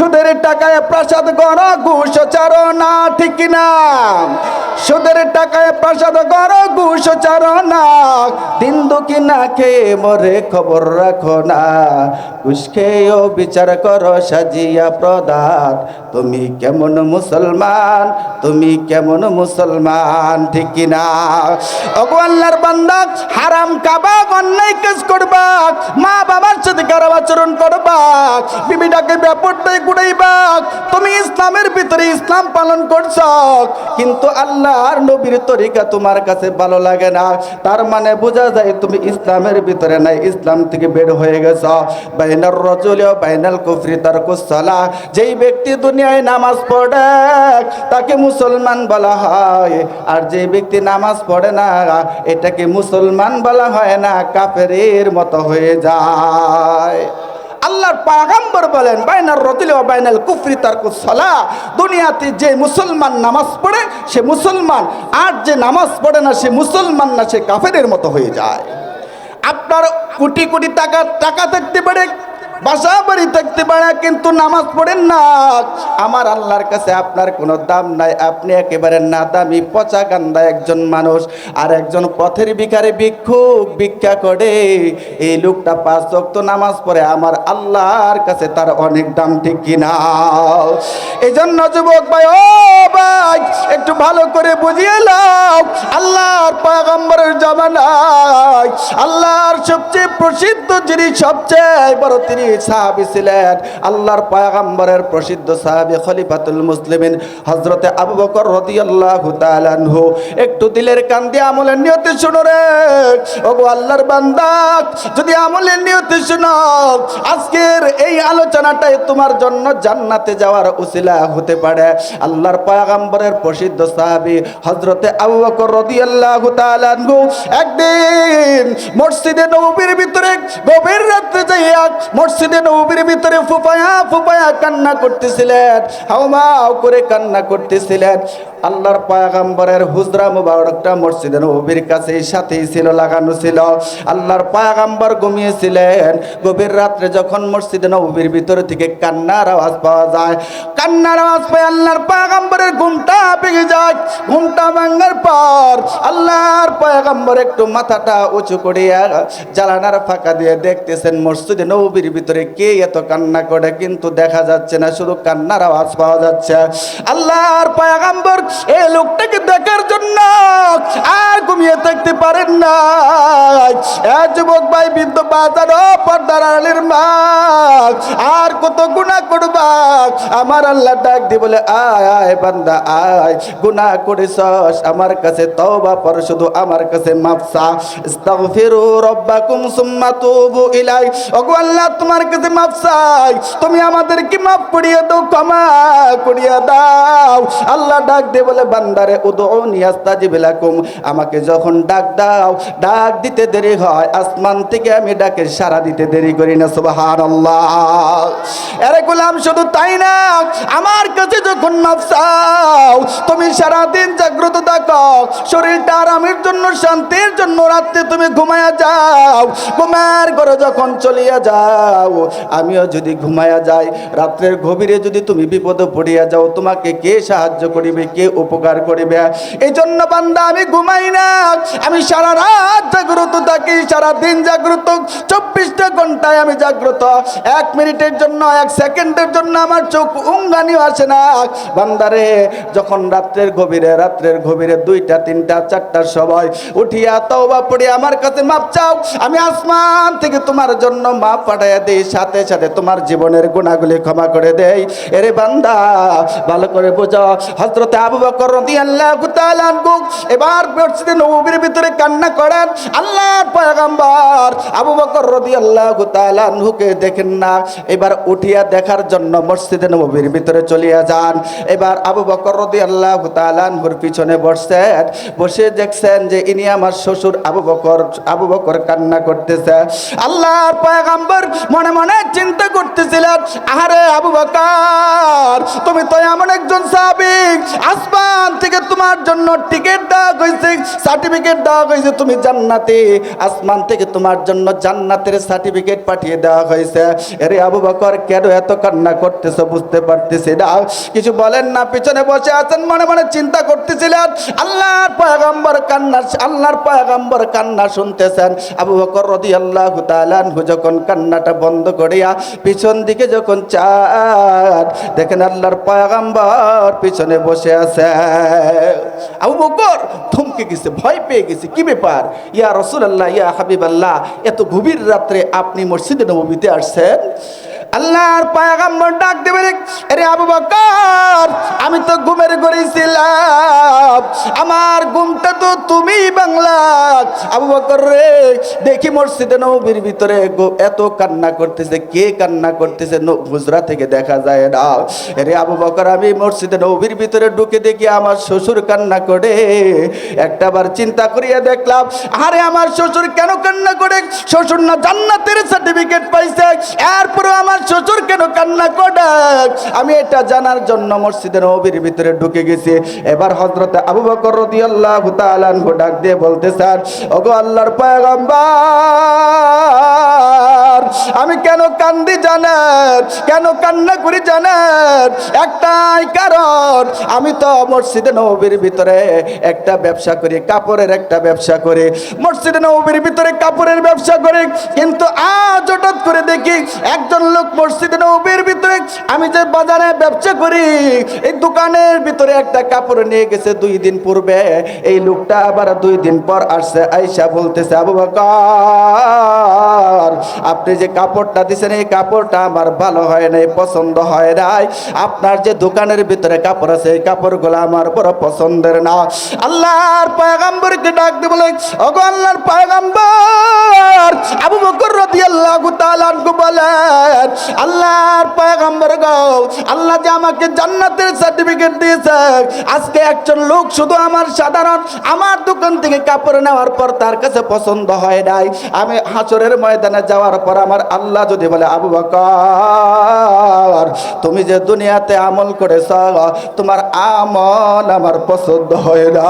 সুদের টাকায় প্রাসাদ গড় ঘুষ চারণা ঠিক না? সুদের টাকায় প্রাসাদ গড় ঘুষ চারণা দিন দুঃখী না খেয়ে মরে খবর রাখো না। ঘুষ খেয়েও বিচার করো, সাজিয়া প্রদান। তুমি কেমন মুসলমান? তুমি কেমন মুসলমান? ঠিক কিনা ওগো আল্লাহর বান্দা, হারাম কাবা অন্যায় কাজ করবা। মা বাবার সাথে খারাপ আচরণ করবা। বিবিটাকে ব্যাপারটাই গুড়াইবা তুমি ইসলামের ভিতরে ইসলাম পালন করছ। কিন্তু আল্লাহর নবীর তরিকা তোমার কাছে ভালো লাগে না। তার মানে বোঝা যায় তুমি ইসলামের ভিতরে নাই, ইসলাম থেকে বের হয়ে গেছ। বাইনার রজুল বাইনাল কুফরি তার কুসলা। যেই ব্যক্তি দুনিয়ায় নামাজ পড়ে, তাকে মুসলমান বলা হয়। আর যে ব্যক্তি নামাজ পড়ে না, এটাকে মুসলমান বলা হয় না কাফেরের মতো হয়ে যায়। আল্লাহর পাগাম্বর বলেন, বাইনার রতিল বাইনাল কুফরি তার কুসলা দুনিয়াতে যে মুসলমান নামাজ পড়ে, সে মুসলমান। আর যে নামাজ পড়ে না, সে মুসলমান না, সে কাফেরের মতো হয়ে যায়। আপনার কোটি কোটি টাকা টাকা থাকতে পারে বাসা বাড়ি থাকতে পারে, কিন্তু নামাজ পড়েন না। আমার আল্লাহর কাছে আপনার কোনো দাম নাই। আপনি একেবারে না দামি পচা গান্দা একজন মানুষ। আর একজন পথের ভিখারে ভিক্ষুক ভিক্ষা করে, এই লোকটা পাঁচ ওয়াক্ত নামাজ পড়ে। আমার আল্লাহর কাছে তার অনেক দাম, ঠিক কিনা এই জন্য যুবক ভাই, ও ভাই, একটু ভালো করে বুঝিয়ে লাও আল্লাহর পয়গম্বরের জামানায় আল্লাহর সবচেয়ে প্রসিদ্ধ যিনি সবচেয়ে বড় তিনি সাহাবি ছিলেন। আল্লাহর পয়গম্বরের প্রসিদ্ধ সাহাবি খলিফাতুল মুসলিমিন হজরতে আবু বকর রাদিয়াল্লাহু তাআলা আনহু। একটু দিলের কান দিয়ে আমলের নিয়তে শুনো রে। ওগো আল্লাহর বান্দা, যদি আমলের নিয়তে শুনো, আজকের এই আলোচনাটাই তোমার জন্য জান্নাতে যাওয়ার উসিলা হতে পারে। আল্লাহর পয়গম্বরের প্রসিদ্ধ সাহাবী হযরতে আবু বকর রাদিয়াল্লাহু তাআলা আনহু একদিন মসজিদে নববীর ভিতরে গভীর রাতে যাইয়া মসজিদে নববীর ভিতরে ফুফায়া ফুফায়া কান্না করতেছিলেন হাউমাউ করে কান্না করতেছিলেন। আল্লাহর পয়গম্বরের হুজরা মুবারকটা মসজিদে নববীর কাছে সাথেই ছিল, লাগানো ছিল। আল্লাহর পয়গম্বর ঘুমিয়েছিলেন। গভীর রাত্রে যখন মসজিদে নববীর ভিতর থেকে কান্নার আওয়াজ পাওয়া যায়, কান্নার আওয়াজ পেয়ে আল্লাহর পয়গম্বরের ঘুমটা ভেঙে যায়। ঘুমটা ভাঙার পর আল্লাহর পয়গম্বর একটু মাথাটা উঁচু করিয়া জ্বালানার ফাঁকা দিয়ে দেখতেছেন মসজিদে নববীর ভিতরে কে এত কান্না করে, কিন্তু দেখা যাচ্ছে না, শুধু কান্নার আওয়াজ পাওয়া যাচ্ছে। আল্লাহর পয়গম্বর এই লোকটাকে দেখার জন্য আর ঘুমিয়ে থাকতে পারেন না যুবক ভাই, বৃদ্ধ বাজার পর্দার আলীর মা, আর কত গুণা করবা? আমার আল্লাহ ডাক দি বলে, আয় আয় বান্দা, আয় গুণা করেছস। আমার কাছে তওবা পর শুধু আমার কাছে মাফসা ইস্তাগফিরু রাব্বাকুম সুম্মা তুবু ইলাই। ওগো আল্লাহ, তোমার কাছে মাফ চাই। তুমি মাফ করিয়ে দাও, ক্ষমা করিয়ে দাও। আল্লাহ ডাক বলে, বান্দারে উদউনি আস্তাজিব লাকুম আমাকে যখন ডাক দাও, ডাক দিতে দেরি হয়। আসমান থেকে আমি ডাকে সারা দিতে দেরি করি না, সুবহানাল্লাহ। আরে গোলাম, শুধু তাই না, আমার কাছে যখন মাফ চাও, তুমি সারাদিন জাগ্রত থাকো। শরীরটা আরামের জন্য, শান্তির জন্য, রাত্রে তুমি ঘুমায়া যাও। ঘুমার ঘরে যখন চলিয়া যাও, আমিও যদি ঘুমায়া যাই, রাত্রের গভীরে যদি তুমি বিপদে পড়িয়া যাও, তোমাকে কে সাহায্য করিবে, কে উপকার করিবে? এই জন্য বান্দা, আমি ঘুমাই না, আমি সারা রাত জাগ্রত থাকি সারা দিন জাগ্রত, চব্বিশটা ঘন্টায় আমি জাগ্রত। এক মিনিটের জন্য, এক সেকেন্ডের জন্য আমার চোখ উঙ্গানিও আসে না। বান্দারে, যখন রাত্রের গভীরে রাত্রের গভীরে দুইটা, তিনটা, চারটার সময় উঠিয়া তওবা পড়ে আমার কাছে মাপ চাও, আমি আসমান থেকে তোমার জন্য মাপ পাঠাইয়া দেই, সাথে সাথে তোমার জীবনের গুণাগুলি ক্ষমা করে দেই। এরে বান্দা, ভালো করে বোঝো হজরতে আবু বকর তাআলা আনহু এবার নববীর ভিতরে কান্না করেন, আল্লাহর পয়গম্বর আবু বকর রাদিয়াল্লাহু তাআলা আনহুকে দেখেন না। এবার উঠিয়া দেখার জন্য মসজিদে নববীর ভিতরে চলিয়া যান। এবার আবু বকর রাদিয়াল্লাহু তাআলা আনহুর পিছনে বসছেন। বসে দেখছেন যে ইনি আমার শ্বশুর আবু বকর আবু বকর কান্না করতেছে। আল্লাহর পয়গম্বর মনে মনে চিন্তা করতেছিলেন, আহারে আবু বকর, তুমি তো এমন একজন আসমান আসমান থেকে তোমার জন্য টিকিট দেওয়া হয়েছে সার্টিফিকেট দেওয়া হয়েছে তুমি জান্নাতে। আসমান থেকে তোমার জন্য জান্নাতের সার্টিফিকেট পাঠিয়ে দেওয়া হয়েছে। আরে আবু বকর, কেন এত কান্না করতেছো বুঝতে পারতেছি না। কিছু বলেন না, পিছনে বসে আছেন, মনে মনে চিন্তা করতেছিলেন। আল্লাহর পয়গম্বর কান্না, আল্লাহর পয়গম্বর কান্না শুনতেছেন। আবু বকর রাদিয়াল্লাহু তাআলা আনহু যখন কান্নাটা বন্ধ করিয়া পিছন দিকে যখন চান, দেখেন আল্লাহর পয়গম্বর পিছনে বসে আছে আবু বকর থমকে গেছে, ভয় পেয়ে গেছে। কি ব্যাপার? ইয়া রাসূলুল্লাহ ইয়া হাবিব আল্লাহ এত গভীর রাত্রে আপনি মসজিদে নবমীতে আসছেন? আল্লাহর পায়গাম্বর ডাক দেবে আরে আবু বকর, আমি তো ঘুমের করেছিলাম আমার ঘুমটা তো তুমি বাংলা আবু বকর রে, দেখি মসজিদে নবীর ভিতরে এত কান্না করতেছে, কে কান্না করতেছে হুজরা থেকে দেখা যায় না। আরে আবু বকর, আমি মসজিদে নবীর ভিতরে ঢুকে দেখি আমার শ্বশুর কান্না করে। একটা বার চিন্তা করিয়া দেখলাম, আরে আমার শ্বশুর কেন কান্না করে? শ্বশুর না জান্নাতের সার্টিফিকেট পাইছে। এরপরে শ্বশুর কেন কান্না করে? আমি এটা জানার জন্য মসজিদের নবীর ভিতরে ঢুকে গেছি। এবার হযরত আবু বকর রাদিয়াল্লাহু তাআলা ডাক দিয়ে বলতে, স্যার, ওগো আল্লাহর পয়গম্বর, আমি কেন কান্দি জানেন কেন কান্না করি জানেন একটাই কারণ, আমি তো মসজিদে নবীর ভিতরে একটা ব্যবসা করি, কাপড়ের একটা ব্যবসা করি। মসজিদে নবীর ভিতরে কাপড়ের ব্যবসা করি, কিন্তু আজ হঠাৎ করে দেখি একজন লোক মসজিদে নবীর ভিতরে আমি যে বাজারে ব্যবসা করি, এই দোকানের ভিতরে একটা কাপড় নিয়ে গেছে দুই দিন পূর্বে। এই লোকটা আবার দুই দিন পর আসছে, আইসা বলতেছে, আবু বকর আপনি যে কাপড়টা দিছেন, এই কাপড়টা আমার ভালো হয় নাই, পছন্দ হয় নাই। আপনার যে দোকানের ভিতরে কাপড় আছে, এই কাপড়গুলো আমার বড় পছন্দের না। আল্লাহর পয়গাম্বরকে ডাক দিয়ে বলে ওগো আল্লাহর পয়গাম্বর। আবু বকর রাদিয়াল্লাহু তাআলা বলেন, আল্লাহর পয়গাম্বর গো, আল্লাহ যে আমাকে জান্নাতের সার্টিফিকেট দিয়েছে। আজকে একজন লোক শুধু আমার সাধারণ, আমার দোকান থেকে কাপড় নেওয়ার পর তার কাছে পছন্দ হয় নাই। আমি হাসরের ময়দানে যাওয়ার পর আমার আল্লাহ যদি বলে, আবু বকর, তুমি যে দুনিয়াতে আমল করেছ, তোমার আমল আমার পছন্দ হয় না।